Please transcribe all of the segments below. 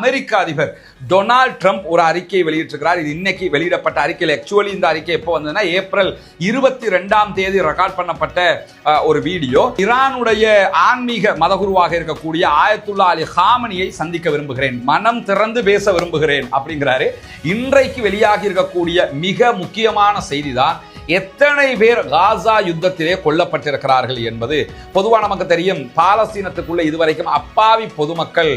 அமெரிக்க அதிபர் Donald Trump ஒரு அறிக்கையை வெளியிட்டிருக்கிறார். இது இன்னைக்கு வெளியிடப்பட்ட அறிக்கையில். ஆக்சுவலி இந்த அறிக்கை எப்போ வந்ததுன்னா ஏப்ரல் இருபத்தி ரெண்டாம் தேதி ரெக்கார்ட் பண்ணப்பட்ட ஒரு வீடியோ. ஈரானுடைய ஆன்மீக மதகுருவாக இருக்கக்கூடிய ஆயத்துல்லா அலி ஹாமனியை சந்திக்க விரும்புகிறேன். மனம் திறந்து பேச விரும்புகிறேன் அப்படிங்கிறாரு. இன்றைக்கு வெளியாகி இருக்கக்கூடிய மிக முக்கியமான செய்திதான் எத்தனை பேர் காசா யுத்தத்திலே கொல்லப்பட்டிருக்கிறார்கள் என்பது பொதுவாக நமக்கு தெரியும். பாலஸ்தீனத்துக்குள்ள இதுவரைக்கும் அப்பாவி பொதுமக்கள்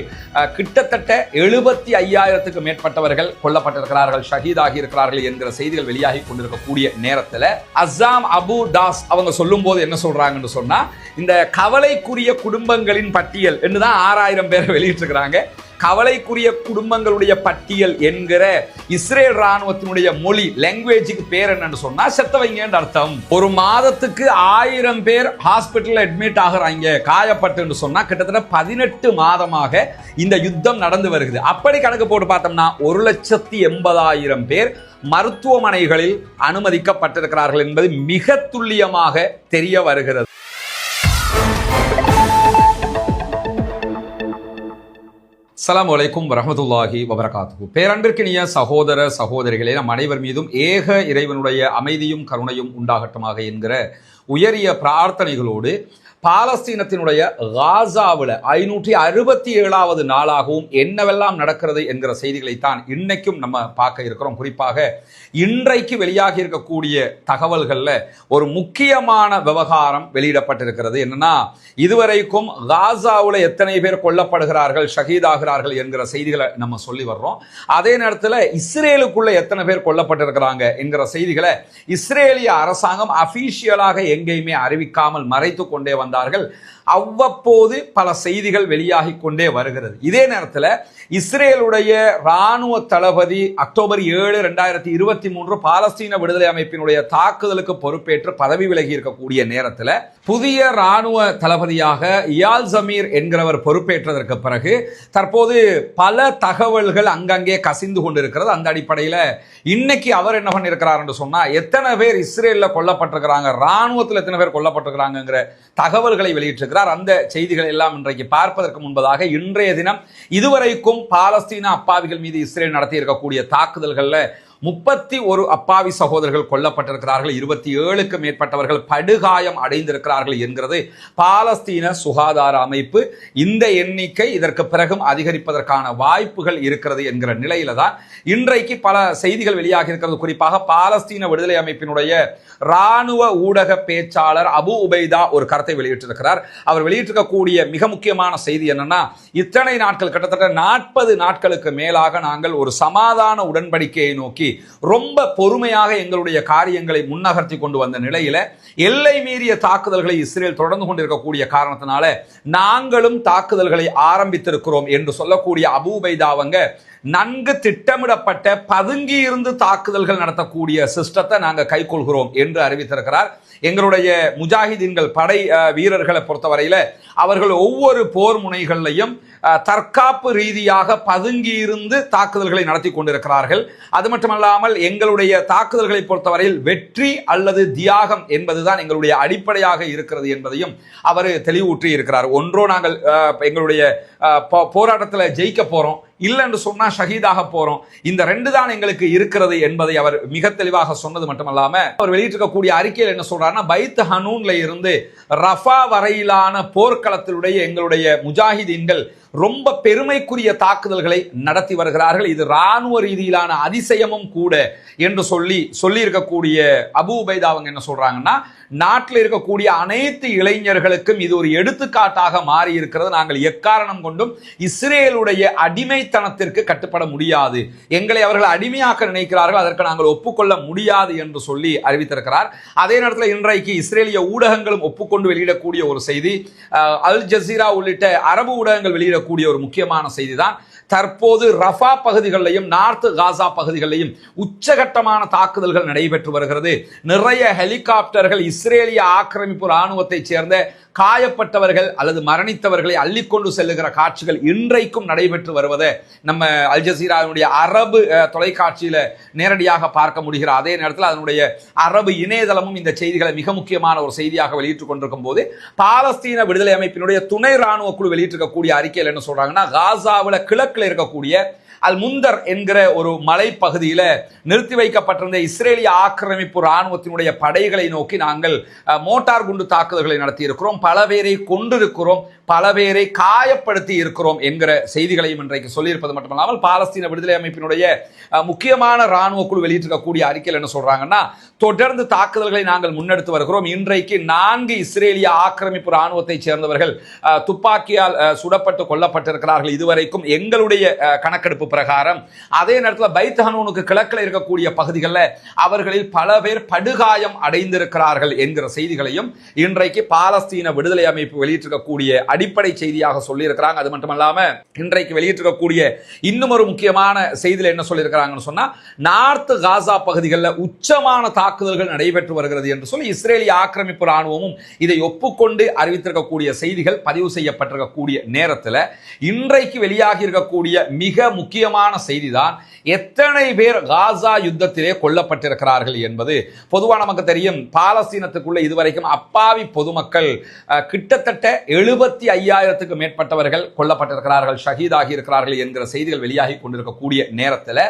கிட்டத்தட்ட எழுபத்தி ஐயாயிரத்துக்கு மேற்பட்டவர்கள் கொல்லப்பட்டிருக்கிறார்கள் ஷஹீதாகி இருக்கிறார்கள் என்கிற செய்திகள் வெளியாகி கொண்டிருக்கக்கூடிய நேரத்தில் அஸ்ஸாம் அபு தாஸ் அவங்க சொல்லும் போது என்ன சொல்றாங்கன்னு சொன்னா இந்த கவலைக்குரிய குடும்பங்களின் பட்டியல் என்று தான் ஆறாயிரம் பேரை வெளியிட்டிருக்கிறாங்க கவலைக்குரிய குடும்பங்களுடைய பட்டியல் என்கிற இஸ்ரேல் ராணுவத்தினுடைய மொழி லாங்குவேஜுக்கு பேர் என்னன்னு சொன்னா செத்தவங்கன்னு அர்த்தம். ஒரு மாதத்துக்கு ஆயிரம் பேர் ஹாஸ்பிட்டல்ல அட்மிட் ஆகிறாங்க காயப்பட்டுன்னு சொன்னா கிட்டத்தட்ட பதினெட்டு மாதமாக இந்த யுத்தம் நடந்து வருகிறது. அப்படி கணக்கு போட்டு பார்த்தோம்னா ஒரு லட்சத்தி எண்பதாயிரம் பேர் மருத்துவமனைகளில் அனுமதிக்கப்பட்டிருக்கிறார்கள் என்பது மிக துல்லியமாக தெரிய வருகிறது. அஸ்ஸலாமு வலைக்கும் வரஹ்மத்துல்லாஹி வபரகாத்து பேரன்பிற்கினிய சகோதர சகோதரிகளே நம் அனைவர் மீதும் ஏக இறைவனுடைய அமைதியும் கருணையும் உண்டாகட்டமாக என்கிற உயரிய பிரார்த்தனைகளோடு பாலஸ்தீனத்தினுடைய காசாவில் ஐநூற்றி அறுபத்தி ஏழாவது நாளாகவும் என்னவெல்லாம் நடக்கிறது என்கிற செய்திகளைத்தான் இன்னைக்கும் நம்ம பார்க்க இருக்கிறோம். குறிப்பாக இன்றைக்கு வெளியாகி இருக்கக்கூடிய தகவல்களில் ஒரு முக்கியமான விவகாரம் வெளியிடப்பட்டிருக்கிறது. என்னன்னா இதுவரைக்கும் காசாவில் எத்தனை பேர் கொல்லப்படுகிறார்கள் ஷஹீதாகிறார்கள் என்கிற செய்திகளை நம்ம சொல்லி வர்றோம். அதே நேரத்தில் இஸ்ரேலுக்குள்ள எத்தனை பேர் கொல்லப்பட்டிருக்கிறாங்க என்கிற செய்திகளை இஸ்ரேலிய அரசாங்கம் அபிஷியலாக எங்கேயுமே அறிவிக்காமல் மறைத்து கொண்டே வந்தார்கள். அவ்வப்போது பல செய்திகள் வெளியாகி கொண்டே வருகிறது. இதே நேரத்தில் இஸ்ரேலுடைய ராணுவ தளபதி அக்டோபர் ஏழு ரெண்டாயிரத்தி இருபத்தி மூன்று பாலஸ்தீன விடுதலை அமைப்பினுடைய தாக்குதலுக்கு பொறுப்பேற்று பதவி விலகி இருக்கக்கூடிய நேரத்தில் புதிய ராணுவ தளபதியாக இயால் ஜமீர் என்கிறவர் பொறுப்பேற்றதற்கு பிறகு தற்போது பல தகவல்கள் அங்கங்கே கசிந்து கொண்டிருக்கிறது. அந்த அடிப்படையில் இன்னைக்கு அவர் என்ன பண்ணியிருக்கிறார் என்று சொன்னா எத்தனை பேர் இஸ்ரேலில் கொல்லப்பட்டிருக்கிறாங்க ராணுவத்தில் எத்தனை பேர் கொல்லப்பட்டிருக்கிறாங்கிற தகவல்களை வெளியிட்டிருக்கிறார். அந்த செய்திகளை எல்லாம் இன்றைக்கு பார்ப்பதற்கு முன்பதாக இன்றைய தினம் இதுவரைக்கும் பாலஸ்தீன அப்பாவிகள் மீது இஸ்ரேல் நடத்தி இருக்கக்கூடிய தாக்குதல்களில் முப்பத்தி ஒரு அப்பாவி சகோதரர்கள் கொல்லப்பட்டிருக்கிறார்கள். இருபத்தி ஏழுக்கு மேற்பட்டவர்கள் படுகாயம் அடைந்திருக்கிறார்கள் என்கிறது பாலஸ்தீன சுகாதார அமைப்பு. இந்த எண்ணிக்கை இதற்கு பிறகும் அதிகரிப்பதற்கான வாய்ப்புகள் இருக்கிறது என்கிற நிலையில தான் இன்றைக்கு பல செய்திகள் வெளியாகி இருக்கிறது. குறிப்பாக பாலஸ்தீன விடுதலை அமைப்பினுடைய ராணுவ ஊடக பேச்சாளர் அபு உபைதா ஒரு கருத்தை வெளியிட்டிருக்கிறார். அவர் வெளியிட்டிருக்கக்கூடிய மிக முக்கியமான செய்தி என்னன்னா இத்தனை நாட்கள் கிட்டத்தட்ட நாற்பது நாட்களுக்கு மேலாக நாங்கள் ஒரு சமாதான உடன்படிக்கையை நோக்கி ரொம்ப பொறுமையாக எங்களுடைய காரியங்களை முன்னகர்த்தி கொண்டு வந்த நிலையில எல்லை மீறிய தாக்குதல்களை இஸ்ரேல் தொடர்ந்து கொண்டிருக்கக்கூடிய காரணத்தினால நாங்களும் தாக்குதல்களை ஆரம்பித்திருக்கிறோம் என்று சொல்லக்கூடிய அபூபைதாவங்க நன்கு திட்டமிடப்பட்ட பதுங்கி இருந்து தாக்குதல்கள் நடத்தக்கூடிய சிஸ்டத்தை நாங்கள் கைக்கொள்கிறோம் என்று அறிவித்திருக்கிறார். எங்களுடைய முஜாஹிதீன்கள் படை வீரர்களை பொறுத்தவரையில அவர்கள் ஒவ்வொரு போர் முனைகள்லையும் தற்காப்பு ரீதியாக பதுங்கி இருந்து தாக்குதல்களை நடத்தி கொண்டிருக்கிறார்கள். அது மட்டுமல்லாமல் எங்களுடைய தாக்குதல்களை பொறுத்தவரையில் வெற்றி அல்லது தியாகம் என்பதுதான் எங்களுடைய அடிப்படையாக இருக்கிறது என்பதையும் அவர் தெளிவூற்றி இருக்கிறார். ஒன்றோ நாங்கள் எங்களுடைய போ- போராட்டத்தில் ஜெயிக்க போகிறோம் இல்லைன்னு சொன்னால் ஷஹீதாக போகிறோம் இந்த ரெண்டு தான் எங்களுக்கு இருக்கிறது என்பதை அவர் மிக தெளிவாக சொன்னது மட்டுமல்லாமல் அவர் வெளியிட்டிருக்கக்கூடிய அறிக்கையில் என்ன சொல்றாருன்னா பைத் ஹனூன்ல இருந்து ரஃபா வரையிலான போர்க்களத்தினுடைய எங்களுடைய முஜாஹிதீன்கள் ரொம்ப பெருமைக்குரிய தாக்குதல்களை நடத்தி வருகிறார்கள். இது ராணுவ ரீதியிலான அதிசயமும் கூட என்று சொல்லி சொல்லி இருக்கக்கூடிய அபு உபைதா அவங்க என்ன சொல்றாங்கன்னா நாட்டில் இருக்கக்கூடிய அனைத்து இளைஞர்களுக்கும் இது ஒரு எடுத்துக்காட்டாக மாறி இருக்கிறது நாங்கள் எக்காரணம் கொண்டும் இஸ்ரேலுடைய அடிமைத்தனத்திற்கு கட்டுப்பட முடியாது. எங்களை அவர்கள் அடிமையாக்க நினைக்கிறார்கள். அதற்கு நாங்கள் ஒப்புக்கொள்ள முடியாது என்று சொல்லி அறிவித்திருக்கிறார். அதே நேரத்தில் இன்றைக்கு இஸ்ரேலிய ஊடகங்களும் ஒப்புக்கொண்டு வெளியிடக்கூடிய ஒரு செய்தி. அல் ஜசீரா உள்ளிட்ட அரபு ஊடகங்கள் வெளியிடக்கூடிய ஒரு முக்கியமான செய்தி தான் தற்போது ரஃபா பகுதிகளிலையும் நார்த் காசா பகுதிகளிலையும் உச்சகட்டமான தாக்குதல்கள் நடைபெற்று வருகிறது. நிறைய ஹெலிகாப்டர்கள் இஸ்ரேலிய ஆக்கிரமிப்பு ராணுவத்தைச் சேர்ந்த காயப்பட்டவர்கள் அல்லது மரணித்தவர்களை அள்ளிக்கொண்டு செல்லுகிற காட்சிகள் இன்றைக்கும் நடைபெற்று வருவதை நம்ம அல் ஜசீராவினுடைய அரபு தொலைக்காட்சியில் நேரடியாக பார்க்க முடிகிற அதே நேரத்தில் அதனுடைய அரபு இணையதளமும் இந்த செய்திகளை மிக முக்கியமான ஒரு செய்தியாக வெளியிட்டுக் கொண்டிருக்கும் போது பாலஸ்தீன விடுதலை அமைப்பினுடைய துணை ராணுவ குழு வெளியிட்டிருக்கக்கூடிய அறிக்கையில் என்ன சொல்றாங்கன்னா காசாவில் கிழக்கில் இருக்கக்கூடிய அல் முந்தர் என்கிற ஒரு மலைப்பகுதியில் நிறுத்தி வைக்கப்பட்டிருந்த இஸ்ரேலிய ஆக்கிரமிப்பு இராணுவத்தினுடைய படைகளை நோக்கி நாங்கள் மோட்டார் குண்டு தாக்குதல்களை நடத்தி இருக்கிறோம் பல பேரை கொண்டிருக்கிறோம் பல பேரை காயப்படுத்தி இருக்கிறோம் என்கிற செய்திகளையும் இன்றைக்கு சொல்லியிருப்பது மட்டுமல்லாமல் பாலஸ்தீன விடுதலை அமைப்பினுடைய முக்கியமான ராணுவ குழு வெளியிட்டிருக்கக்கூடிய அறிக்கையில் என்ன சொல்றாங்கன்னா தொடர்ந்து தாக்குதல்களை நாங்கள் முன்னெடுத்து வருகிறோம். இன்றைக்கு நான்கு இஸ்ரேலிய ஆக்கிரமிப்பு இராணுவத்தைச் சேர்ந்தவர்கள் துப்பாக்கியால் சுடப்பட்டு கொல்லப்பட்டிருக்கிறார்கள். இதுவரைக்கும் எங்களுடைய கணக்கெடுப்பு பிரகாரம். அதே நேரத்தில் பைத் ஹனூனுக்கு கிழக்கில் இருக்கக்கூடிய பகுதிகளில் அவர்களில் பல பேர் படுகாயம் அடைந்திருக்கிறார்கள் என்கிற செய்திகளையும் இன்றைக்கு பாலஸ்தீன விடுதலை அமைப்பு வெளியிட்டிருக்கக்கூடிய அடிப்படை செய்தியாக சொல்லியிருக்கிறாங்க. அது மட்டுமல்லாம இன்றைக்கு வெளியிட்டிருக்கக்கூடிய இன்னும் ஒரு முக்கியமான செய்தியில் என்ன சொல்லியிருக்கிறாங்கன்னு சொன்னா நார்த் காசா பகுதிகளில் உச்சமான தாக்குதல்கள் நடைபெற்று வருகிறது என்று சொல்லி இஸ்ரேலிய ஆக்கிரமிப்பு ராணுவமும் இதை ஒப்புக்கொண்டு அறிவித்திருக்கக்கூடிய செய்திகள் பதிவு செய்யப்பட்டிருக்கக்கூடிய நேரத்தில் இன்றைக்கு வெளியாகி இருக்கக்கூடிய மிக முக்கிய முக்கியமான செய்திதான் எத்தனை பேர் காசா யுத்தத்திலே கொல்லப்பட்டிருக்கிறார்கள் என்பது. பொதுவாக நமக்கு தெரியும் பாலஸ்தீனத்துக்குள்ள இதுவரைக்கும் அப்பாவி பொதுமக்கள் கிட்டத்தட்ட எழுபத்தி ஐயாயிரத்துக்கு மேற்பட்டவர்கள் கொல்லப்பட்டிருக்கிறார்கள் ஷஹீதாகி இருக்கிறார்கள் என்கிற செய்திகள் வெளியாகி கொண்டிருக்கக்கூடிய நேரத்தில்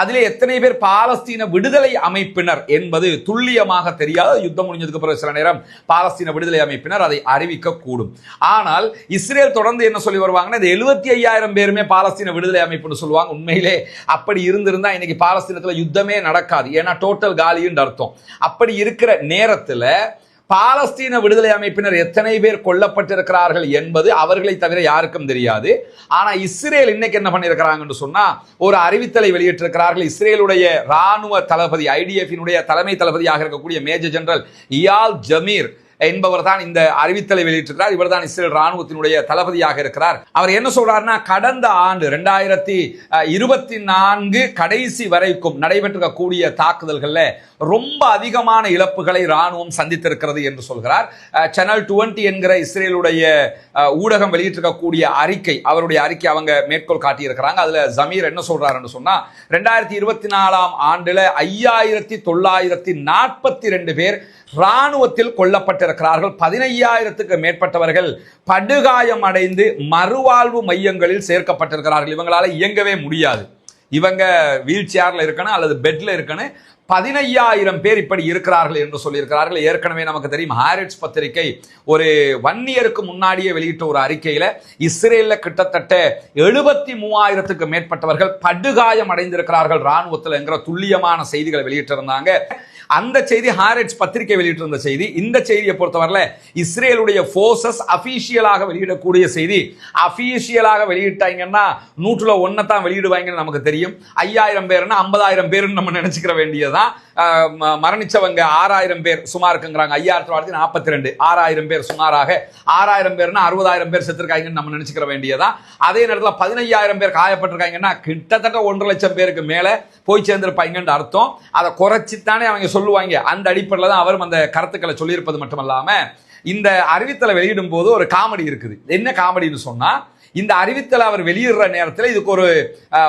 அதிலே எத்தனை பேர் பாலஸ்தீன விடுதலை அமைப்பினர் என்பது துல்லியமாக தெரியாத யுத்தம் முடிஞ்சதுக்கு பிறகு சில நேரம் பாலஸ்தீன விடுதலை அமைப்பினர் அதை அறிவிக்க கூடும் ஆனால் இஸ்ரேல் தொடர்ந்து என்ன சொல்லி வருவாங்கன்னா இந்த எழுபத்தி ஐயாயிரம் பேருமே பாலஸ்தீன விடுதலை அமைப்புன்னு சொல்லுவாங்க. உண்மையிலே அப்படி இருந்திருந்தா இன்னைக்கு பாலஸ்தீனத்தில் யுத்தமே நடக்காது. ஏன்னா டோட்டல் காலின்னு அர்த்தம். அப்படி இருக்கிற நேரத்தில் பாலஸ்தீன விடுதலை அமைப்பினர் எத்தனை பேர் கொல்லப்பட்டிருக்கிறார்கள் என்பது அவர்களை தவிர யாருக்கும் தெரியாது. ஆனால் இஸ்ரேல் இன்னைக்கு என்ன பண்ணியிருக்கிறாங்கன்னு சொன்னால் ஒரு அறிவித்தலை வெளியிட்டிருக்கிறார்கள். இஸ்ரேலுடைய ராணுவ தளபதி ஐடிஎஃபினுடைய தலைமை தளபதியாக இருக்கக்கூடிய மேஜர் ஜெனரல் இயால் ஜமீர் என்பவர் தான் இந்த அறிவித்தலை வெளியிட்டிருக்கிறார். இவர் தான் இஸ்ரேல் ராணுவத்தினுடைய தளபதியாக இருக்கிறார். அவர் என்ன சொல்றாருன்னா கடந்த ஆண்டு ரெண்டாயிரத்தி இருபத்தி நான்கு கடைசி வரைக்கும் நடைபெற்றிருக்கக்கூடிய தாக்குதல்கள்ல ரொம்ப அதிகமான இழப்புகளை ராணுவம் சந்தித்திருக்கிறது என்று சொல்கிறார். சேனல் டுவெண்ட்டி என்கிற இஸ்ரேலுடைய ஊடகம் வெளியிட்டிருக்கக்கூடிய அறிக்கை அவருடைய அறிக்கை அவங்க மேற்கோள் காட்டியிருக்கிறாங்க. அதுல ஜமீர் என்ன சொல்றாருன்னு சொன்னா ரெண்டாயிரத்தி இருபத்தி நாலாம் ஆண்டுல ஐயாயிரத்தி தொள்ளாயிரத்தி நாற்பத்தி ரெண்டு பேர் ராணுவத்தில் கொல்லப்பட்டிருக்கிறார்கள். பதினையாயிரத்துக்கு மேற்பட்டவர்கள் படுகாயம் அடைந்து மறுவாழ்வு மையங்களில் சேர்க்கப்பட்டிருக்கிறார்கள். இவங்களால இயங்கவே முடியாது. இவங்க வீல் சேரில் இருக்கணும் அல்லது பெட்டில் இருக்கணும். பதினையாயிரம் பேர் இப்படி இருக்கிறார்கள் என்று சொல்லியிருக்கிறார்கள். ஏற்கனவே நமக்கு தெரியும் ஹாரிட்ஸ் பத்திரிகை ஒரு ஒன் இயருக்கு முன்னாடியே வெளியிட்ட ஒரு அறிக்கையில் இஸ்ரேலில் கிட்டத்தட்ட எழுபத்தி மூவாயிரத்துக்கு மேற்பட்டவர்கள் படுகாயம் அடைந்திருக்கிறார்கள். ராணுவத்தில் என்கிற துல்லியமான செய்திகளை வெளியிட்டிருந்தாங்க. அந்த செய்தி ஹாரிட்ஸ் பத்திரிகை வெளியிட்டிருந்த செய்தி. இந்த செய்தியை பொறுத்தவரையில் இஸ்ரேலுடைய ஃபோர்ஸஸ் அஃபீஷியலாக வெளியிடக்கூடிய செய்தி. அஃபீஷியலாக வெளியிட்டாங்கன்னா நூற்றுல ஒன்றை தான் வெளியிடுவாங்கன்னு நமக்கு தெரியும். ஐயாயிரம் பேர்னா ஐம்பதாயிரம் பேர்னு நம்ம நினச்சிக்கிற வேண்டியது தான் மரணிச்சவங்க ஆறாயிரம் பேர் சுமார் இருக்குங்கிறாங்க ஐயாயிரத்தி தொள்ளாயிரத்தி நாற்பத்தி ரெண்டு ஆறாயிரம் பேர் சுமாராக. ஆறாயிரம் பேர்னா அறுபதாயிரம் பேர் செத்துருக்காங்கன்னு நம்ம நினச்சிக்கிற வேண்டியதான் அதே நேரத்தில் பதினையாயிரம் பேர் காயப்பட்டிருக்காங்கன்னா கிட்டத்தட்ட ஒன்றரை லட்சம் பேருக்கு மேலே போய் சேர்ந்திருப்பாங்கன்னு அர்த்தம். அதை குறைச்சித்தானே அவங்க சொல்லுவாங்க. அந்த அடிப்படையில் தான் அவரும் அந்த கருத்துக்களை சொல்லியிருப்பது மட்டுமல்லாம இந்த அறிவித்தலை வெளியிடும் போது ஒரு காமெடி இருக்குது. என்ன காமெடின்னு சொன்னால் இந்த அறிவித்தலை அவர் வெளியிடுற நேரத்தில் இதுக்கு ஒரு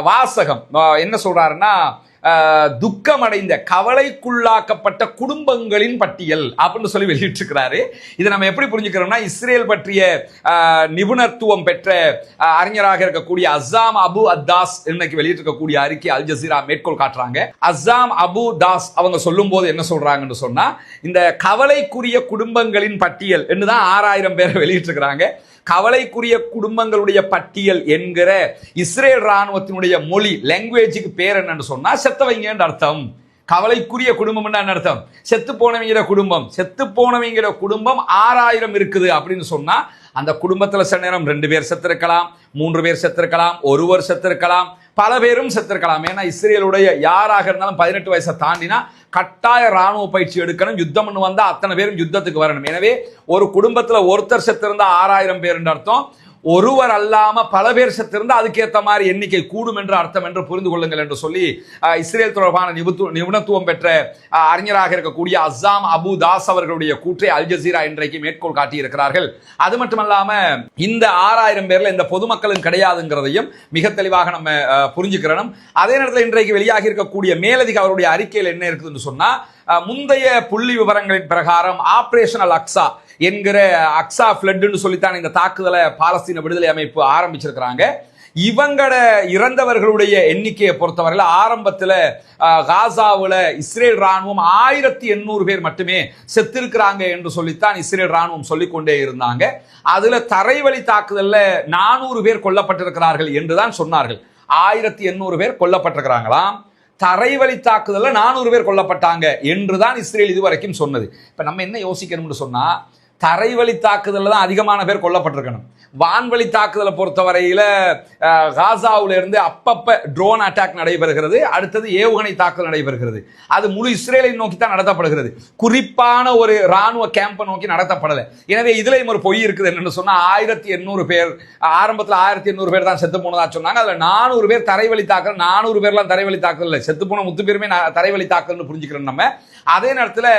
வாசகம் என்ன சொல்கிறாருன்னா துக்கமடைந்த கவலைக்குள்ளாக்கப்பட்ட குடும்பங்களின் பட்டியல் அப்படின்னு சொல்லி வெளியிட்டிருக்கிறாரு. இதை நம்ம எப்படி புரிஞ்சுக்கிறோம்னா இஸ்ரேல் பற்றிய நிபுணத்துவம் பெற்ற அறிஞராக இருக்கக்கூடிய அஸ்ஸாம் அபு அத்தாஸ் இன்னைக்கு வெளியிட்டிருக்கக்கூடிய அறிக்கை அல் ஜசீரா மேற்கோள் காட்டுறாங்க. அஸ்ஸாம் அபு தாஸ் அவங்க சொல்லும் போது என்ன சொல்றாங்கன்னு சொன்னா இந்த கவலைக்குரிய குடும்பங்களின் பட்டியல் என்று தான் ஆறாயிரம் பேரை வெளியிட்டிருக்கிறாங்க கவலைக்குரிய குடும்பங்களுடைய பட்டியல் என்கிற இஸ்ரேல் ராணுவத்தினுடைய மொழி லாங்குவேஜுக்கு பேர் என்னன்னு சொன்னா செத்தவங்கன்னு அர்த்தம். கவலைக்குரிய குடும்பம் என்ன அர்த்தம்? செத்து போனவங்கிற குடும்பம். செத்து போனவங்கிற குடும்பம் ஆறாயிரம் இருக்குது அப்படின்னு சொன்னா அந்த குடும்பத்துல சில நேரம் ரெண்டு பேர் செத்திருக்கலாம் மூன்று பேர் செத்திருக்கலாம் ஒருவர் செத்திருக்கலாம் பல பேரும் செத்திருக்கலாம். ஏன்னா இஸ்ரேலுடைய யாராக இருந்தாலும் பதினெட்டு வயசை தாண்டினா கட்டாய ராணுவ பயிற்சி எடுக்கணும். யுத்தம்னு வந்தா அத்தனை பேரும் யுத்தத்துக்கு வரணும். எனவே ஒரு குடும்பத்தில் ஒருத்தர் செத்திருந்தா ஆறாயிரம் பேர் அர்த்தம். ஒருவர் அல்லாம பல பேர் செத்திருந்தா அதுக்கேற்ற மாதிரி எண்ணிக்கை கூடும் என்று அர்த்தம் என்று புரிந்து கொள்ளுங்கள் என்று சொல்லி இஸ்ரேல் தொடர்பான நிபுத்து நிபுணத்துவம் பெற்ற அறிஞராக இருக்கக்கூடிய அஸ்ஸாம் அபு தாஸ் அவர்களுடைய கூற்றை அல் ஜசீரா இன்றைக்கு மேற்கோள் காட்டியிருக்கிறார்கள். அது மட்டுமல்லாம இந்த ஆறாயிரம் பேர்ல இந்த பொதுமக்களும் கிடையாதுங்கிறதையும் மிக தெளிவாக நம்ம புரிஞ்சுக்கிறோம் அதே நேரத்தில் இன்றைக்கு வெளியாகி இருக்கக்கூடிய மேலதிக அவருடைய அறிக்கையில் என்ன இருக்குதுன்னு சொன்னா முந்தைய புள்ளி விவரங்களின் பிரகாரம் ஆப்ரேஷனல் அக்ஸா என்கிற அக்ஸா ஃபிளட்னு சொல்லித்தான் இந்த தாக்குதலை பாலஸ்தீன விடுதலை அமைப்பு ஆரம்பிச்சிருக்கிறாங்க. இவங்கட இறந்தவர்களுடைய எண்ணிக்கையை பொறுத்தவரையில் ஆரம்பத்தில் காசாவில் இஸ்ரேல் ராணுவம் ஆயிரத்தி எண்ணூறு பேர் மட்டுமே செத்திருக்கிறாங்க என்று சொல்லித்தான் இஸ்ரேல் ராணுவம் சொல்லிக்கொண்டே இருந்தாங்க. அதில் தரைவழி தாக்குதலில் நானூறு பேர் கொல்லப்பட்டிருக்கிறார்கள் என்று தான் சொன்னார்கள். ஆயிரத்தி எண்ணூறு பேர் கொல்லப்பட்டிருக்கிறாங்களாம். தரைவழி தாக்குதலில் நானூறு பேர் கொல்லப்பட்டாங்க என்றுதான் இஸ்ரேல் இதுவரைக்கும் சொன்னது. இப்போ நம்ம என்ன யோசிக்கணும்னு சொன்னால் தரைவழி தாக்குதலில் தான் அதிகமான பேர் கொல்லப்பட்டிருக்கணும். வான்வழி தாக்குதலை பொறுத்தவரையில் காசாவிலிருந்து இருந்து அப்பப்ப ட்ரோன் அட்டாக் நடைபெறுகிறது. அடுத்தது ஏவுகணை தாக்குதல் நடைபெறுகிறது. அது முழு இஸ்ரேலை நோக்கி தான் நடத்தப்படுகிறது. குறிப்பான ஒரு ராணுவ கேம்பை நோக்கி நடத்தப்படலை. எனவே இதுலேயும் ஒரு பொய் இருக்குது என்னென்னு சொன்னால் ஆயிரத்தி எண்ணூறு பேர் ஆரம்பத்தில் ஆயிரத்தி எண்ணூறு பேர் தான் செத்து போனதா சொன்னாங்க. அதில் நானூறு பேர் தரைவழி தாக்கல் நானூறு பேர்லாம் தரைவழி தாக்கல் இல்லை. செத்து போன முத்து பேருமே நான் தரைவழி தாக்கல்னு புரிஞ்சுக்கிறோம் நம்ம. அதே நேரத்தில்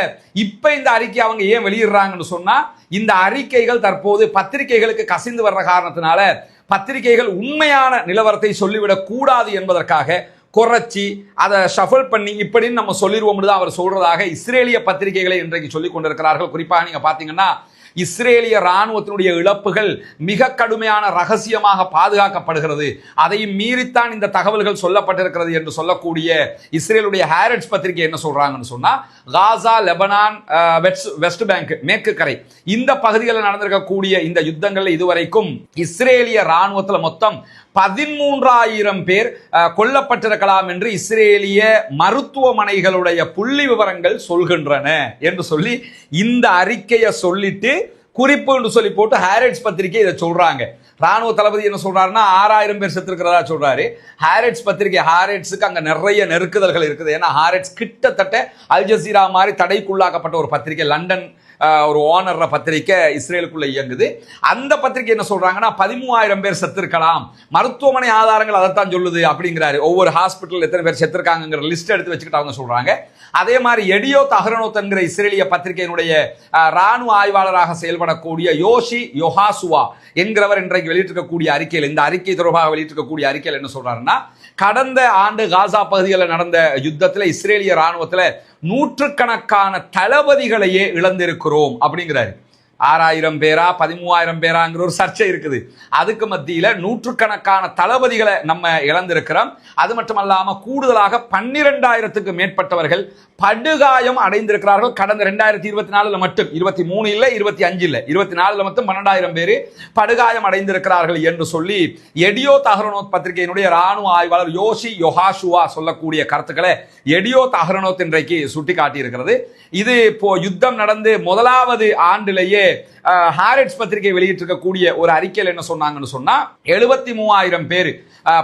இப்போ இந்த அறிக்கை அவங்க ஏன் வெளியிடுறாங்கன்னு சொன்னால் இந்த அறிக்கைகள் தற்போது பத்திரிகைகளுக்கு கசிந்து வர்ற காரணத்தினால பத்திரிகைகள் உண்மையான நிலவரத்தை சொல்லிவிடக் கூடாது என்பதற்காக குறைச்சி அதை ஷஃபல் பண்ணி இப்படின்னு நம்ம சொல்லிடுவோம்னு தான் அவர் சொல்றதாக இஸ்ரேலிய பத்திரிகைகளை இன்றைக்கு சொல்லிக் கொண்டிருக்கிறார்கள். குறிப்பாக நீங்க பாத்தீங்கன்னா இஸ்ரேலிய ராணுவத்தினுடைய இழப்புகள் மிக கடுமையான ரகசியமாக பாதுகாக்கப்படுகிறது. அதையும் மீறித்தான் இந்த தகவல்கள் சொல்லப்பட்டிருக்கிறது என்று சொல்லக்கூடிய இஸ்ரேலுடைய ஹேரட்ஸ் பத்திரிகை என்ன சொல்றாங்கன்னு சொன்னா Gaza Lebanon West West Bank மேற்கு கரை இந்த பகுதிகளில் நடந்திருக்கக்கூடிய இந்த யுத்தங்கள்ல இதுவரைக்கும் இஸ்ரேலிய ராணுவத்தில் மொத்தம் பதிமூன்றாயிரம் பேர் கொல்லப்பட்டிருக்கலாம் என்று இஸ்ரேலிய மருத்துவமனைகளுடைய புள்ளி விவரங்கள் சொல்கின்றன என்று சொல்லி இந்த அறிக்கையை சொல்லிட்டு குறிப்பு என்று சொல்லி போட்டு ஹேரட்ஸ் பத்திரிகை இதை சொல்றாங்க. ராணுவ தளபதி என்ன சொல்றாருன்னா ஆறாயிரம் பேர் செத்துருக்கிறதா சொல்றாரு. ஹாரட்ஸ் பத்திரிகை ஹாரட்ஸுக்கு அங்க நிறைய நெருக்குதல்கள் இருக்குது. ஏன்னா ஹாரட்ஸ் கிட்டத்தட்ட அல் ஜசீரா மாதிரி தடைக்குள்ளாக்கப்பட்ட ஒரு பத்திரிகை. லண்டன் ஒரு ஓனர்ற பத்திரிக்கை இஸ்ரேலுக்குள்ள இயங்குது. அந்த பத்திரிக்கை என்ன சொல்றாங்கன்னா பதிமூவாயிரம் பேர் செத்திருக்கலாம். மருத்துவமனை ஆதாரங்கள் அதைத்தான் சொல்லுது அப்படிங்கிறாரு. ஒவ்வொரு ஹாஸ்பிட்டல் எத்தனை பேர் செத்துருக்காங்கிற லிஸ்ட் எடுத்து வச்சுக்கிட்டு அவங்க சொல்றாங்க. அதே மாதிரி எடியோ தஹரனோத் இஸ்ரேலிய பத்திரிகையினுடைய ராணுவ ஆய்வாளராக செயல்படக்கூடிய யோஷி யொஹாசுவா என்கிறவர் இன்றைக்கு வெளியிட்டிருக்கக்கூடிய அறிக்கையில் இந்த அறிக்கை தொடர்பாக வெளியிட்டிருக்கக்கூடிய அறிக்கையில் என்ன சொல்றாருன்னா கடந்த ஆண்டு காசா பகுதிகளில் நடந்த யுத்தத்தில் இஸ்ரேலிய ராணுவத்தில் நூற்றுக்கணக்கான தளபதிகளையே இழந்திருக்கிறோம் அப்படிங்கிறாரு. ஆறாயிரம் பேரா பதிமூவாயிரம் பேராங்கிற ஒரு சர்ச்சை இருக்குது. அதுக்கு மத்தியில நூற்றுக்கணக்கான தளபதிகளை நம்ம இழந்திருக்கிறோம். அது மட்டுமல்லாம கூடுதலாக பன்னிரெண்டாயிரத்துக்கு மேற்பட்டவர்கள் படுகாயம் அடைந்திருக்கிறார்கள். கடந்த ரெண்டாயிரத்தி இருபத்தி நாலுல மட்டும். இருபத்தி மூணு இல்லை இருபத்தி அஞ்சு இல்லை இருபத்தி நாலுல மட்டும் பன்னெண்டாயிரம் பேர் படுகாயம் அடைந்திருக்கிறார்கள் என்று சொல்லி எடியோ தஹரனோத் பத்திரிகையினுடைய ராணுவ ஆய்வாளர் யோஷி யொஹாஷுவா சொல்லக்கூடிய கருத்துக்களை எடியோ தஹரனோத் இன்றைக்கு சுட்டிக்காட்டி இருக்கிறது இது இப்போ யுத்தம் நடந்து முதலாவது ஆண்டிலேயே ஹாரிட்ஸ் பத்திரிகை வெளியிட்டிருக்கக்கூடிய ஒரு அறிக்கையில் என்ன சொன்னாங்கன்னு சொன்னா எழுபத்தி மூவாயிரம் பேர்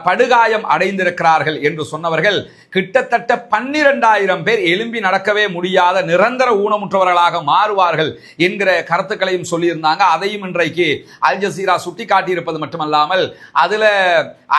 படுகாயம் அடைந்திருக்கிறார்கள் என்று சொன்னவர்கள் கிட்டத்தட்ட பன்னிரெண்டாயிரம் பேர் எழு எழும்பி நடக்கவே முடியாத நிரந்தர ஊனமுற்றவர்களாக மாறுவார்கள் என்கிற கருத்துக்களையும் சொல்லியிருந்தாங்க. அதையும் இன்றைக்கு அல் ஜசீரா சுட்டி காட்டியிருப்பது மட்டுமல்லாமல் அதுல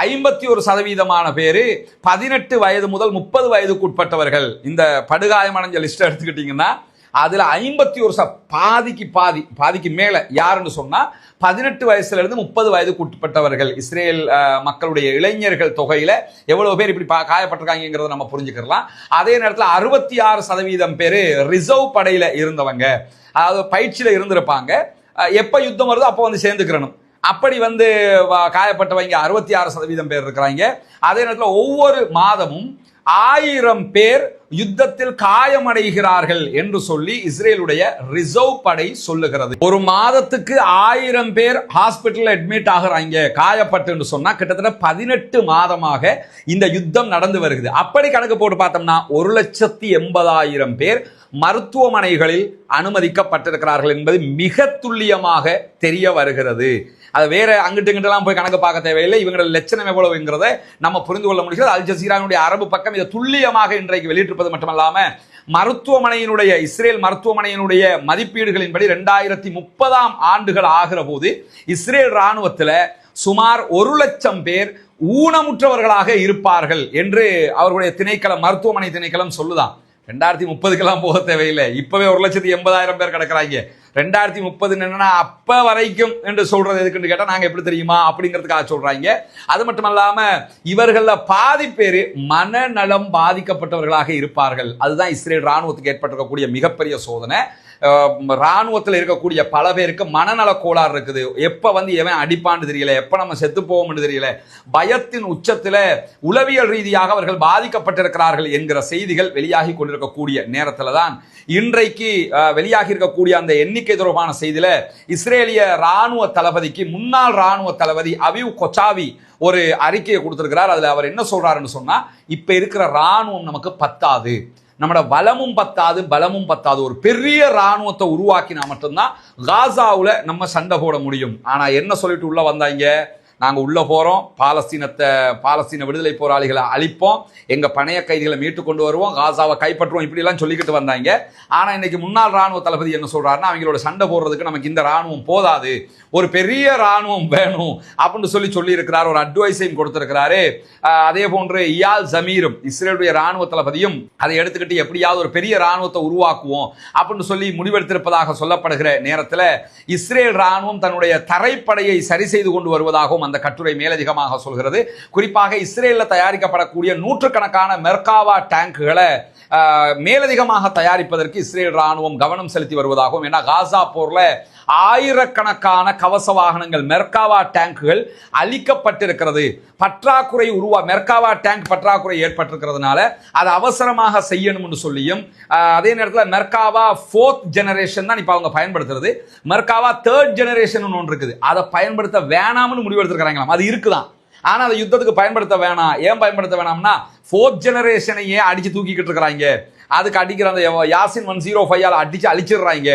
ஐம்பத்தி ஒரு சதவீதமான பேர் பதினெட்டு வயது முதல் முப்பது வயதுக்குட்பட்டவர்கள். இந்த படுகாயமடைஞ்ச லிஸ்ட் எடுத்துக்கிட்டீங்கன்னா அதில் ஐம்பத்தி ஒரு ச பாதிக்கு பாதி பாதிக்கு மேலே யாருன்னு சொன்னால் பதினெட்டு வயசுலேருந்து முப்பது வயதுக்கு உட்பட்டவர்கள் இஸ்ரேல் மக்களுடைய இளைஞர்கள் தொகையில் எவ்வளோ பேர் இப்படி பா- காயப்பட்டிருக்காங்கிறத நம்ம புரிஞ்சுக்கலாம் அதே நேரத்தில் அறுபத்தி ஆறு சதவீதம் பேர் ரிசர்வ் படையில் இருந்தவங்க. அதாவது பயிற்சியில் இருந்திருப்பாங்க. எப்போ யுத்தம் வருதோ அப்போ வந்து சேர்ந்துக்கிறணும் அப்படி வந்து காயப்பட்டவங்க அறுபத்தி ஆறு சதவீதம் பேர் இருக்கிறாங்க. அதே நேரத்தில் ஒவ்வொரு மாதமும் ஆயிரம் பேர் யுத்தத்தில் காயமடைகிறார்கள் என்று சொல்லி இஸ்ரேலுடைய ரிசர்வ் படை சொல்லுகிறது. ஒரு மாதத்துக்கு ஆயிரம் பேர் ஹாஸ்பிட்டல் அட்மிட் ஆகிறாங்க காயப்பட்டு சொன்னா கிட்டத்தட்ட பதினெட்டு மாதமாக இந்த யுத்தம் நடந்து வருகிறது. அப்படி கணக்கு போட்டு பார்த்தோம்னா ஒரு லட்சத்தி எண்பதாயிரம் பேர் மருத்துவமனைகளில் அனுமதிக்கப்பட்டிருக்கிறார்கள் என்பது மிக துல்லியமாக தெரிய வருகிறது. அது வேற அங்கிட்டு இங்கிட்டலாம் போய் கணக்கு பார்க்க தேவையில்லை. இவங்களோட லட்சணம் எவ்வளவுங்கிறத நம்ம புரிந்து கொள்ள முடிகிறது. அல் ஜசீரானுடைய அரபு பக்கம் இதை துல்லியமாக இன்றைக்கு வெளியிட்டிருப்பது மட்டுமல்லாமல் மருத்துவமனையினுடைய இஸ்ரேல் மருத்துவமனையினுடைய மதிப்பீடுகளின்படி ரெண்டாயிரத்தி முப்பதாம் ஆண்டுகள் ஆகிற போது இஸ்ரேல் ராணுவத்தில் சுமார் ஒரு லட்சம் பேர் ஊனமுற்றவர்களாக இருப்பார்கள் என்று அவர்களுடைய திணைக்களம் மருத்துவமனை திணைக்களம் சொல்லுதான். ரெண்டாயிரத்தி முப்பதுக்கெல்லாம் போக தேவையில்லை. இப்பவே ஒரு லட்சத்தி எண்பதாயிரம் பேர் கிடக்குறாங்க. ரெண்டாயிரத்தி முப்பது என்னன்னா அப்ப வரைக்கும் என்று சொல்றது எதுக்குன்னு கேட்டா நாங்க எப்படி தெரியுமா? அப்படிங்கிறதுக்காக சொல்றாங்க. அது மட்டும் இல்லாம இவர்கள பாதி பேர் மனநலம் பாதிக்கப்பட்டவர்களாக இருப்பார்கள். அதுதான் இஸ்ரேல் ராணுவத்துக்கு ஏற்பட்டிருக்கக்கூடிய மிகப்பெரிய சோதனை. ராணுவத்தில் இருக்கக்கூடிய பல பேருக்கு மனநல கோளாறு இருக்குது. எப்போ வந்து எவன் அடிப்பான்னு தெரியல எப்போ நம்ம செத்து போவோம்னு தெரியல. பயத்தின் உச்சத்தில் உளவியல் ரீதியாக அவர்கள் பாதிக்கப்பட்டிருக்கிறார்கள் என்கிற செய்திகள் வெளியாகி கொண்டிருக்கக்கூடிய நேரத்தில் தான் இன்றைக்கு வெளியாகி இருக்கக்கூடிய அந்த எண்ணிக்கை தொடர்பான செய்தியில் இஸ்ரேலிய ராணுவ தளபதிக்கு முன்னாள் ராணுவ தளபதி அவிவ் கொச்சாவி ஒரு அறிக்கையை கொடுத்துருக்கிறார். அதில் அவர் என்ன சொல்கிறாருன்னு சொன்னால் இப்போ இருக்கிற ராணுவம் நமக்கு பத்தாது. நம்மளோட வளமும் பத்தாது பலமும் பத்தாது. ஒரு பெரிய ராணுவத்தை உருவாக்கினா மட்டும்தான் காசாவில் நம்ம சண்டை போட முடியும். ஆனால் என்ன சொல்லிட்டு உள்ளே வந்தாங்க? நாங்கள் உள்ளே போகிறோம் பாலஸ்தீனத்தை பாலஸ்தீன விடுதலை போராளிகளை அழிப்போம். எங்கள் பணைய கைதிகளை மீட்டு கொண்டு வருவோம். காசாவை கைப்பற்றுவோம். இப்படிலாம் சொல்லிக்கிட்டு வந்தாங்க. ஆனால் இன்னைக்கு முன்னாள் ராணுவ தளபதி என்ன சொல்கிறாருன்னா அவங்களோட சண்டை போடுறதுக்கு நமக்கு இந்த ராணுவம் போதாது. ஒரு பெரிய ராணுவம் வேணும் அப்படின்னு சொல்லி சொல்லியிருக்கிறார். ஒரு அட்வைஸையும் கொடுத்துருக்கிறாரு. அதே போன்று இயால் ஜமீரும் இஸ்ரேலுடைய ராணுவ தளபதியும் அதை எடுத்துக்கிட்டு எப்படியாவது ஒரு பெரிய ராணுவத்தை உருவாக்குவோம் அப்படின்னு சொல்லி முடிவெடுத்திருப்பதாக சொல்லப்படுகிற நேரத்தில் இஸ்ரேல் ராணுவம் தன்னுடைய தரைப்படையை சரி செய்து கொண்டு வருவதாகவும் அந்த கட்டுரை மேலதிகமாக சொல்கிறது. குறிப்பாக இஸ்ரேலில் தயாரிக்கப்படக்கூடிய நூற்றுக்கணக்கான மெர்காவா டேங்குகளை மேலதிகமாக தயாரிப்பதற்கு இஸ்ரேல் ராணுவம் கவனம் செலுத்தி வருவதாகவும் ஏன்னா காசா போர்ல ஆயிரக்கணக்கான கவச வாகனங்கள் மெர்காவா டேங்குகள் அளிக்கப்பட்டிருக்கிறது பற்றாக்குறை உருவா மெர்காவா டேங்க் பற்றாக்குறை ஏற்பட்டிருக்கிறதுனால அதை அவசரமாக செய்யணும்னு சொல்லியும் அதே நேரத்தில் மெர்காவா ஃபோர்த் ஜெனரேஷன் தான் இப்போ அவங்க பயன்படுத்துறது. மெர்காவா தேர்ட் ஜெனரேஷன் ஒன்று இருக்குது. அதை பயன்படுத்த வேணாம்னு முடிவெடுத்திருக்கிறாங்களாம். அது இருக்குதான். ஆனால் அதை யுத்தத்துக்கு பயன்படுத்த வேணாம். ஏன் பயன்படுத்த வேணாம்னா ஃபோர்த் ஜெனரேஷனையே அடிச்சு தூக்கிக்கிட்டு இருக்கிறாங்க. அதுக்கு அடிக்கிற அந்த யாசின் ஒன் ஜீரோ ஃபைவ் அடிச்சு அழிச்சிடுறாங்க.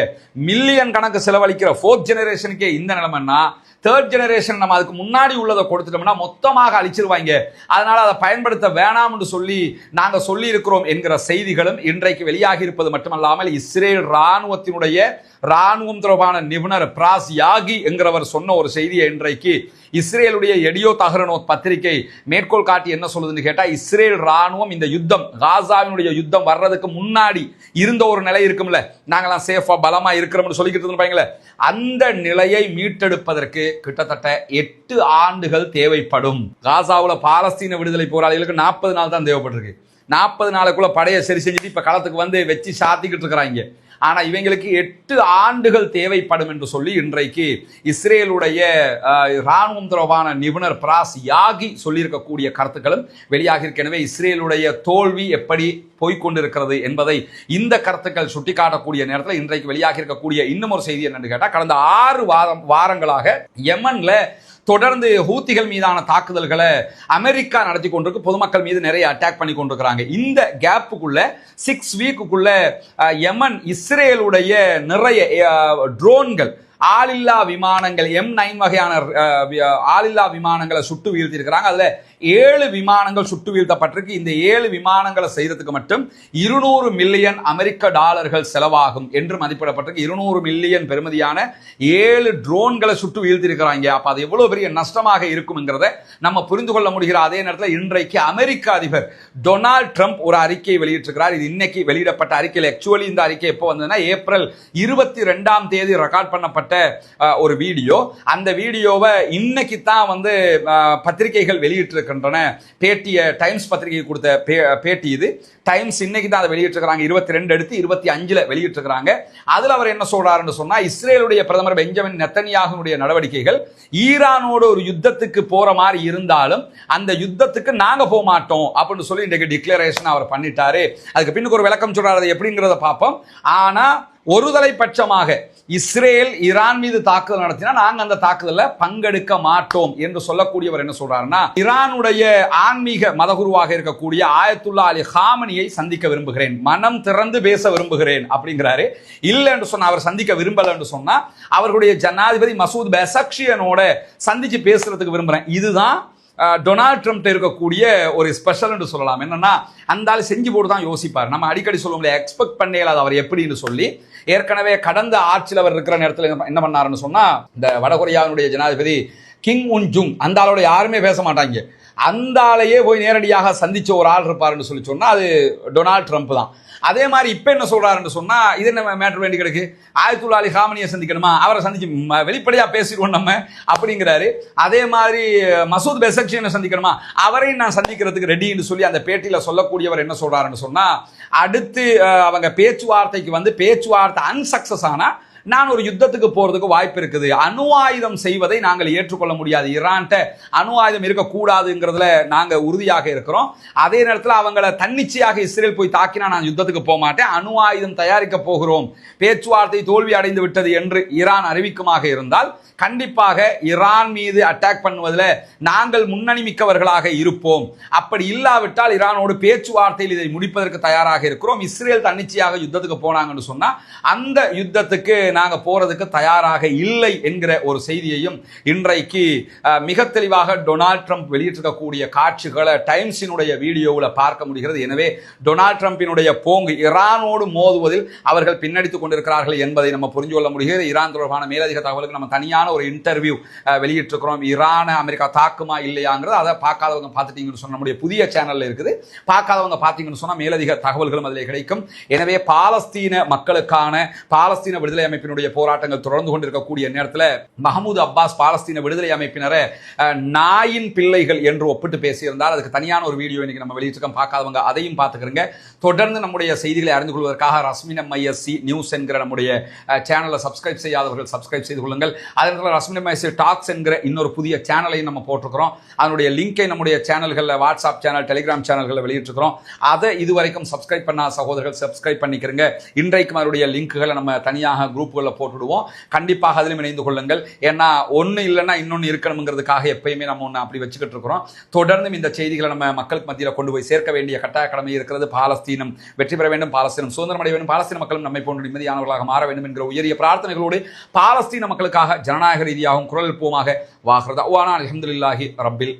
மில்லியன் கணக்கு செலவழிக்கிற ஃபோர்த் ஜெனரேஷனுக்கே இந்த நிலைமைன்னா தேர்ட் ஜெனரேஷன் நம்ம அதுக்கு முன்னாடி உள்ளதை கொடுத்துட்டோம்னா மொத்தமாக அழிச்சிருவாங்க. அதனால அதை பயன்படுத்த வேணாம் என்று சொல்லி நாங்கள் சொல்லியிருக்கிறோம் என்கிற செய்திகளும் இன்றைக்கு வெளியாகி இருப்பது மட்டுமல்லாமல் இஸ்ரேல் ராணுவத்தினுடைய ராணுவம் தொடர்பான நிபுணர் பிராஸ் யாகி என்கிறவர் சொன்ன ஒரு செய்தியை இன்றைக்கு இஸ்ரேலுடைய எடியோ தகரனோத் பத்திரிகை மேற்கோள் காட்டி என்ன சொல்லுதுன்னு கேட்டால் இஸ்ரேல் ராணுவம் இந்த யுத்தம் காசாவினுடைய யுத்தம் வர்றதுக்கு முன்னாடி இருந்த ஒரு நிலை இருக்கும்ல. நாங்களாம் சேஃபாக பலமாக இருக்கிறோம்னு சொல்லிக்கிட்டு இருப்பாங்களே அந்த நிலையை மீட்டெடுப்பதற்கு கிட்டத்தட்ட எட்டு ஆண்டுகள் தேவைப்படும். காசாவில் பாலஸ்தீன விடுதலை போராளிகளுக்கு நாற்பது நாள் தான் தேவைப்பட்டிருக்கு. நாற்பது நாளுக்குள்ள படையை சரி செஞ்சுட்டு இப்போ களத்துக்கு வந்து வச்சு சாத்திக்கிட்டு இருக்கிறாங்க. ஆனால் இவங்களுக்கு எட்டு ஆண்டுகள் தேவைப்படும் என்று சொல்லி இன்றைக்கு இஸ்ரேலுடைய இராணுவம் தொடர்பான நிபுணர் பிராஸ் யாகி சொல்லியிருக்கக்கூடிய கருத்துக்களும் வெளியாக எனவே இஸ்ரேலுடைய தோல்வி எப்படி போய்கொண்டிருக்கிறது என்பதை இந்த கருத்துக்கள் சுட்டிக்காட்டக்கூடிய நேரத்தில் இன்றைக்கு வெளியாக இருக்கக்கூடிய இன்னும் ஒரு செய்தி என்னன்னு கேட்டால் கடந்த ஆறு வாரம் வாரங்களாக யமன்ல தொடர்ந்து ஹூத்திகள் மீதான தாக்குதல்களை அமெரிக்கா நடத்தி கொண்டிருக்கு. பொதுமக்கள் மீது நிறைய அட்டாக் பண்ணி கொண்டிருக்கிறாங்க. இந்த கேப்புக்குள்ள சிக்ஸ் வீக்குக்குள்ள யமன் இஸ்ரேலுடைய நிறைய ட்ரோன்கள் ஆளில்லா விமானங்கள் எம் நைன் வகையான ஆளில்லா விமானங்களை சுட்டு வீழ்த்திருக்கிறாங்க அதில் ஏழு விமானங்கள் சுட்டு வீழ்த்தப்பட்டிருக்கு. இந்த ஏழு விமானங்களை செய்யறதுக்கு மட்டும் இருநூறு மில்லியன் அமெரிக்க டாலர்கள் செலவாகும் என்று மதிப்பிடப்பட்டிருக்கு. இருநூறு மில்லியன் பெருமதியான ஏழு ட்ரோன்களை சுட்டு வீழ்த்திருக்கிறாங்க அப்போ அது எவ்வளோ பெரிய நஷ்டமாக இருக்கும்ங்கிறத நம்ம புரிந்து கொள்ள முடிகிற அதே நேரத்தில் இன்றைக்கு அமெரிக்க அதிபர் டொனால்ட் ட்ரம்ப் ஒரு அறிக்கையை வெளியிட்டிருக்கிறார். இது இன்னைக்கு வெளியிடப்பட்ட அறிக்கையில் ஆக்சுவலி இந்த அறிக்கை எப்போ வந்ததுன்னா ஏப்ரல் இருபத்தி ரெண்டாம் தேதி ரெக்கார்ட் பண்ணப்பட்ட ஒரு வீடியோ. அந்த வீடியோவை இன்னைக்கு தான் வந்து பத்திரிகைகள் வெளியிட்டிருக்க இருக்கின்றன பேட்டிய டைம்ஸ் பத்திரிகை கொடுத்த பேட்டி இது. டைம்ஸ் இன்னைக்கு தான் அதை வெளியிட்டிருக்கிறாங்க. இருபத்தி ரெண்டு எடுத்து இருபத்தி அஞ்சுல வெளியிட்டிருக்கிறாங்க. அதுல அவர் என்ன சொல்றாருன்னு சொன்னா இஸ்ரேலுடைய பிரதமர் பெஞ்சமின் நெத்தனியாகனுடைய நடவடிக்கைகள் ஈரானோட ஒரு யுத்தத்துக்கு போற மாதிரி இருந்தாலும் அந்த யுத்தத்துக்கு நாங்க போக மாட்டோம் அப்படின்னு சொல்லி இன்றைக்கு டிக்ளரேஷன் அவர் பண்ணிட்டாரு. அதுக்கு பின்னுக்கு ஒரு விளக்கம் சொல்றாரு. எப்படிங்கிறத பார்ப்போம். ஆனா ஒருதலை பட்சமாக இஸ்ரேல் ஈரான் மீது தாக்குதல் நடத்தினா நாங்க அந்த தாக்குதலில் பங்கெடுக்க மாட்டோம் என்று சொல்லக்கூடியவர் என்ன சொல்றாருன்னா ஈரானுடைய ஆன்மீக மதகுருவாக இருக்கக்கூடிய ஆயத்துல்லா அலி ஹாமனியை சந்திக்க விரும்புகிறேன். மனம் திறந்து பேச விரும்புகிறேன் அப்படிங்கிறாரு. இல்லை என்று சொன்ன அவர் சந்திக்க விரும்பல என்று சொன்னா அவர்களுடைய ஜனாதிபதி மசூத் பெசக்ஷியனோட சந்திச்சு பேசுறதுக்கு விரும்புறேன். இதுதான் டொனால்ட் ட்ரம்ப் இருக்கக்கூடிய ஒரு ஸ்பெஷல் என்று சொல்லலாம். என்னன்னா அந்த ஆள் செஞ்சு போட்டு தான் யோசிப்பார். நம்ம அடிக்கடி சொல்லுவோம்ல எக்ஸ்பெக்ட் பண்ணே இல்லாத அவர் எப்படின்னு சொல்லி ஏற்கனவே கடந்த ஆட்சியில் அவர் இருக்கிற நேரத்தில் என்ன- என்ன பண்ணாருன்னு சொன்னால் இந்த வடகொரியாவினுடைய ஜனாதிபதி கிங் உன் ஜுங் அந்த ஆளோட யாருமே பேச மாட்டாங்க. அந்த ஆளையே போய் நேரடியாக சந்திச்ச ஒரு ஆள் இருப்பாருன்னு சொல்லி சொன்னால் அது டொனால்ட் ட்ரம்ப் தான். அதே மாதிரி இப்போ என்ன சொல்கிறாருன்னு சொன்னால் இது என்ன மேட்ரு வேண்டி கிடக்கு? ஆயத்துல்லா அலி ஹாமனியை சந்திக்கணுமா? அவரை சந்திச்சு வெளிப்படையாக பேசிடுவோம் நம்ம அப்படிங்கிறாரு. அதே மாதிரி மசூத் பெசக்ஷியனை சந்திக்கணுமா? அவரையும் நான் சந்திக்கிறதுக்கு ரெடின்னு சொல்லி அந்த பேட்டியில் சொல்லக்கூடியவர் என்ன சொல்கிறாருன்னு சொன்னால் அடுத்து அவங்க பேச்சுவார்த்தைக்கு வந்து பேச்சுவார்த்தை அன்சக்சஸ் ஆனால் நான் ஒரு யுத்தத்துக்கு போறதுக்கு வாய்ப்பு இருக்குது. அணு ஆயுதம் செய்வதை நாங்கள் ஏற்றுக்கொள்ள முடியாது. ஈரான்ட்ட அணு ஆயுதம் இருக்கக்கூடாதுங்கிறதுல நாங்க உறுதியாக இருக்கிறோம். அதே நேரத்தில் அவங்கள தன்னிச்சையாக இஸ்ரேல் போய் தாக்கினா நான் யுத்தத்துக்கு போக மாட்டேன். அணு ஆயுதம் தயாரிக்க போகிறோம். பேச்சுவார்த்தை தோல்வி அடைந்து விட்டது என்று ஈரான் அறிவிக்குமாக இருந்தால் கண்டிப்பாக ஈரான் மீது அட்டாக் பண்ணுவதில் நாங்கள் முன்னணி மிக்கவர்களாக இருப்போம். அப்படி இல்லாவிட்டால் ஈரானோடு பேச்சுவார்த்தையில் இதை முடிப்பதற்கு தயாராக இருக்கிறோம். இஸ்ரேல் தன்னிச்சையாக யுத்தத்துக்கு போனாங்கன்னு சொன்னால் அந்த யுத்தத்துக்கு நாங்கள் போறதுக்கு தயாராக இல்லை என்கிற ஒரு செய்தியையும் இன்றைக்கு மிக தெளிவாக டொனால்ட் ட்ரம்ப் வெளியிட்டிருக்கக்கூடிய காட்சிகளை டைம்ஸினுடைய வீடியோவில் பார்க்க முடிகிறது. எனவே டொனால்ட் ட்ரம்பினுடைய போங்கு ஈரானோடு மோதுவதில் அவர்கள் பின்னடித்துக் கொண்டிருக்கிறார்கள் என்பதை நம்ம புரிஞ்சு கொள்ள முடிகிறது. ஈரான் தொடர்பான மேலதிக தகவலுக்கு நம்ம தனியான ஒரு இன்டர்வியூ வெளியிட்டிருக்கிறோம். ஈரானை அமெரிக்கா தாக்குமா இல்லையாங்கிறது அதை பார்க்காதவங்க பார்த்துட்டீங்கன்னு சொன்ன நம்முடைய புதிய சேனலில் இருக்குது. பார்க்காதவங்க பார்த்தீங்கன்னு சொன்னா மேலதிக தகவல்களும் அதில் கிடைக்கும். எனவே பாலஸ்தீன மக்களுக்கான பாலஸ்தீன விடுதலை அமைப்பினுடைய போராட்டங்கள் தொடர்ந்து கொண்டிருக்கக்கூடிய நேரத்தில் மஹமூது அப்பாஸ் பாலஸ்தீன விடுதலை அமைப்பினரை நாயின் பிள்ளைகள் என்று ஒப்பிட்டு பேசியிருந்தால் அதுக்கு தனியான ஒரு வீடியோ இன்னைக்கு நம்ம வெளியிட்டிருக்கோம். பார்க்காதவங்க அதையும் பார்த்துக்கிறங்க. தொடர்ந்து நம்முடைய செய்திகளை அறிந்து கொள்வதற்காக ரஸ்மினம் ஐஎஸ்சி நியூஸ் என்கிற நம்முடைய சேனலை சப்ஸ்கிரைப் செய்யாதவர்கள் சப்ஸ்கிரைப் செய்து கொள்ளுங்கள். அதே நேரத்தில் ரஸ்மினம் ஐஎஸ்சி டாக்ஸ் என்கிற இன்னொரு புதிய சேனலையும் நம்ம போட்டிருக்கிறோம். அதனுடைய லிங்கை நம்முடைய சேனல்களில் வாட்ஸ்அப் சேனல் டெலிகிராம் சேனல்களில் வெளியிட்டிருக்கிறோம். அதை இதுவரைக்கும் சப்ஸ்கிரைப் பண்ண சகோதரர்கள் சப்ஸ்கிரைப் பண்ணிக்கிறங்க. இன்றைக்கும் அதனுடைய லிங்க்குகளை நம்ம தனியாக குரூப் குரூப்புகளில் போட்டுடுவோம் கண்டிப்பாக அதிலும் இணைந்து கொள்ளுங்கள். ஏன்னா ஒன்று இல்லைன்னா இன்னொன்று இருக்கணுங்கிறதுக்காக எப்பயுமே நம்ம ஒன்று அப்படி வச்சுக்கிட்டு இருக்கிறோம். தொடர்ந்தும் இந்த செய்திகளை நம்ம மக்களுக்கு மத்தியில் கொண்டு போய் சேர்க்க வேண்டிய கட்டாய கடமை இருக்கிறது பாலஸ்தீனம். வெற்றி பெற வேண்டும் பாலஸ்தீனம் சுதந்திரம் அடைய வேண்டும் பாலஸ்தீன மக்களும் நம்மை போன்ற நிம்மதியானவர்களாக மாற வேண்டும் என்கிற உயரிய பிரார்த்தனைகளோடு பாலஸ்தீன மக்களுக்காக ஜனநாயக ரீதியாகவும் குரல் எழுப்புவோமாக வாகிறதா. வானா அலமதுல்லாஹி ரப்பில்